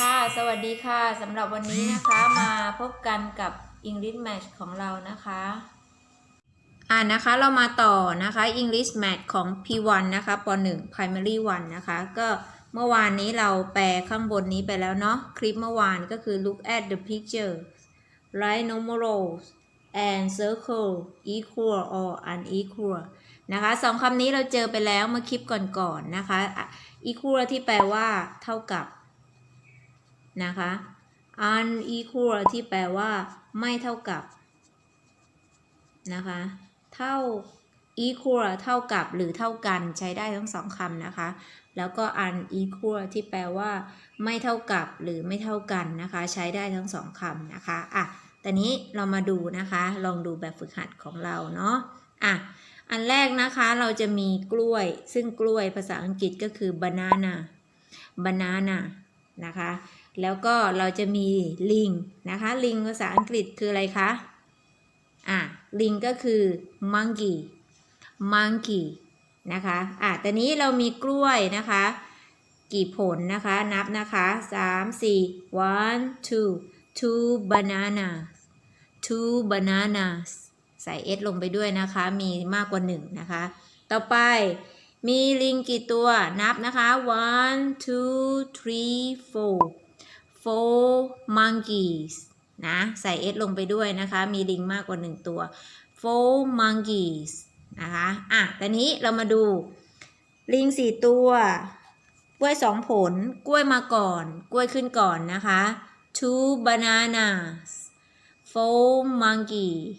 ค่ะ สวัสดีค่ะสำหรับวันนี้นะคะมาพบกันกับ English Match ของเรานะคะ อ่านะคะเรามาต่อนะคะ English Match ของ P1 นะคะป .1 Primary 1 นะคะ ก็เมื่อวานนี้เราแปลข้างบนนี้ไปแล้วเนาะคลิปเมื่อวานก็คือ look at the picture write numerals and circle equal or unequal นะคะสองคำนี้เราเจอไปแล้วเมื่อคลิปก่อนๆนนะคะ equal ที่แปลว่าเท่ากับ นะคะ unequal ที่แปลว่า ไม่เท่ากับนะคะ เท่า equal เท่ากับหรือเท่ากันใช้ได้ทั้งสองคำนะคะ แล้วก็ unequal ที่แปลว่า ไม่เท่ากับหรือไม่เท่ากันนะคะ ใช้ได้ทั้งสองคำนะคะอะแต่นี้เรามาดูนะคะ ลองดูแบบฝึกหัดของเราเนาะอะอันแรกนะคะเราจะมีกล้วย ซึ่งกล้วยภาษาอังกฤษก็คือ banana banana นะคะ แล้วก็เราจะมีลิงนะคะลิงภาษาอังกฤษคืออะไรคะอะลิงก็คือ monkey monkey นะคะอะแต่นี้เรามีกล้วยนะคะ กี่ผลนะคะนับนะคะสามสี่ one two two bananas two bananas ใส่ s ลงไปด้วยนะคะ มีมากกว่าหนึ่งนะคะ ต่อไปมีลิงกี่ตัวนับนะคะ one two three four four monkeys นะใส่ s ลงไปด้วยนะคะ มีลิงมากกว่าหนึ่งตัว four monkeys นะคะอะต่นี้เรามาดูลิงสี่ตัว กล้วยสองผล กล้วยมาก่อน กล้วยขึ้นก่อนนะคะ two bananas four monkeys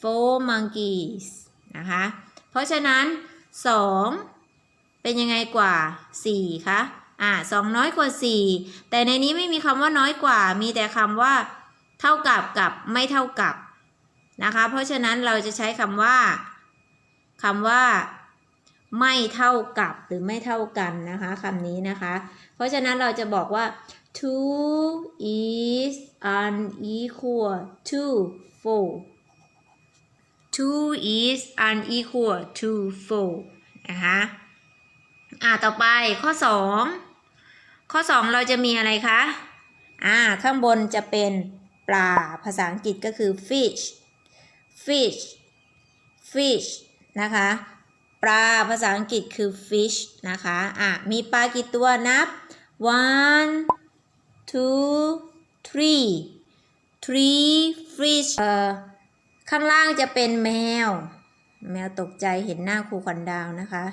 four monkeys นะคะ เพราะฉะนั้นสองเป็นยังไงกว่าสี่คะ อ่าสองน้อยกว่าสี่แต่ในนี้ไม่มีคำว่าน้อยกว่า มีแต่คำว่า เท่ากับกับไม่เท่ากับนะคะ เพราะฉะนั้นเราจะใช้คำว่าคำว่า ไม่เท่ากับหรือไม่เท่ากันนะคะคำนี้นะคะ เพราะฉะนั้นเราจะบอกว่า two is unequal to four two is unequal to four นะคะ อ่า ต่อไปข้อสอง ข้อสองเราจะมีอะไรคะ อ่า ข้างบนจะเป็นปลา ภาษาอังกฤษก็คือ fish fish fish นะคะ ปลาภาษาอังกฤษคือ fish นะคะ อะ มีปลากี่ตัวนับ one two three three fish เอ่อ ข้างล่างจะเป็นแมว แมวตกใจเห็นหน้าครูขวัญดาวนะคะ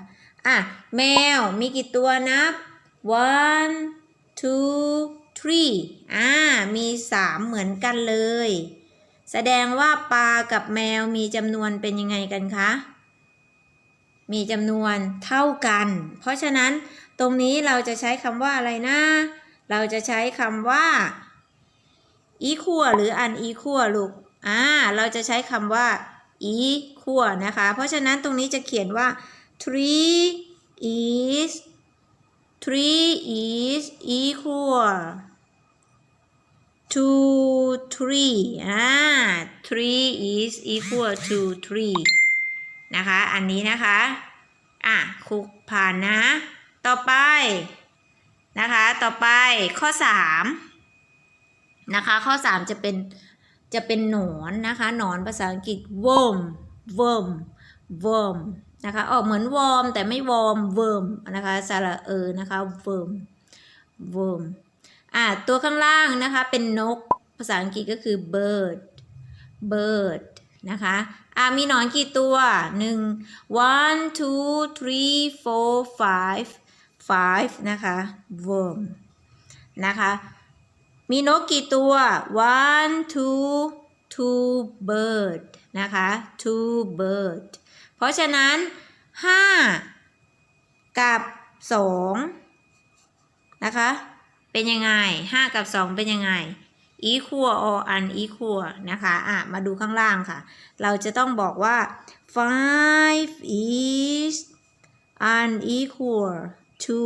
อะ แมวมีกี่ตัวนับ one two three อ่า มีสามเหมือนกันเลย แสดงว่าปลากับแมวมีจำนวนเป็นยังไงกันคะ มีจำนวนเท่ากัน เพราะฉะนั้นตรงนี้เราจะใช้คำว่าอะไรนะ เราจะใช้คำว่า equal หรือ unequal ลูก อ่า เราจะใช้คำว่า equal นะคะ เพราะฉะนั้นตรงนี้จะเขียนว่า three three is equal to three อ่า three is equal to three นะคะ อันนี้นะคะ อะครูผ่านนะ ต่อไปนะคะ ต่อไปข้อสามนะคะ ข้อสามจะเป็นจะเป็นหนอนนะคะ หนอนภาษาอังกฤษ worm worm worm นะคะออกเหมือนวอร์มแต่ไม่วอร์ม worm นะคะสระเออนะคะ worm worm อะตัวข้างล่างนะคะเป็นนกภาษาอังกฤษก็คือ bird bird นะคะอะมีหนอนกี่ตัวหนึ่ง one two three four five five นะคะ worm นะคะมีนกกี่ตัว one two two bird นะคะ two bird ราะฉะนั้นห้ากับสองนะคะ เป็นยังไงห้ากับสองเป็นยังไง equal or unequal นะคะอะมาดูข้างล่างค่ะ เราจะต้องบอกว่า five is unequal to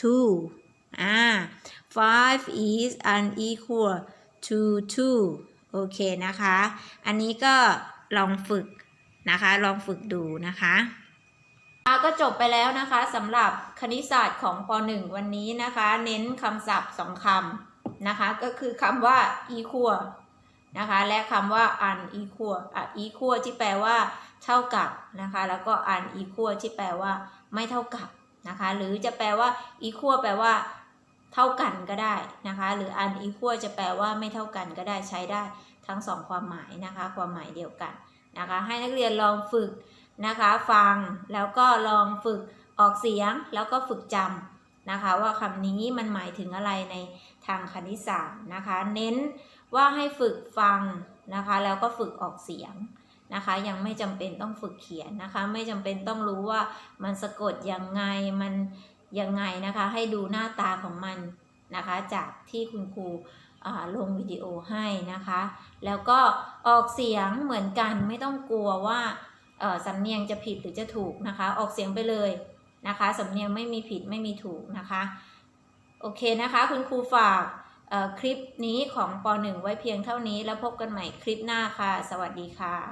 two อ่า five is unequal to two โอเคนะคะ อันนี้ก็ลองฝึก นะคะ ลองฝึกดูนะคะก็จบไปแล้วนะคะสำหรับคณิตศาสตร์ของป .1 วันนี้นะคะ เน้นคำศัพท์สองคำนะคะ ก็คือคำว่า equal นะคะ และคำว่า unequal อะ equal ที่แปลว่า เท่ากับนะคะ แล้วก็ unequal ที่แปลว่า ไม่เท่ากับนะคะ หรือจะแปลว่า equal แปลว่า เท่ากันก็ได้นะคะ หรือ unequal จะแปลว่าไม่เท่ากันก็ได้ใช้ได้ทั้งสองความหมายนะคะ ความหมายเดียวกัน นะคะ ให้นักเรียนลองฝึกนะคะฟังแล้วก็ลองฝึกออกเสียงแล้วก็ฝึกจำนะคะ ว่าคำนี้มันหมายถึงอะไรในทางคณิตศาสตร์นะคะ เน้นว่าให้ฝึกฟังนะคะ แล้วก็ฝึกออกเสียงนะคะ ยังไม่จำเป็นต้องฝึกเขียนนะคะ ไม่จำเป็นต้องรู้ว่ามันสะกดยังไงมันยังไงนะคะ ให้ดูหน้าตาของมันนะคะ จากที่คุณครู ลงวิดีโอให้นะคะ แล้วก็ออกเสียงเหมือนกันไม่ต้องกลัวว่าสำเนียงจะผิดหรือจะถูกนะคะ ออกเสียงไปเลยนะคะสำเนียงไม่มีผิดไม่มีถูกนะคะ โอเคนะคะ คุณครูฝากคลิปนี้ของป .1 ไว้เพียงเท่านี้แล้วพบกันใหม่คลิปหน้าค่ะ สวัสดีค่ะ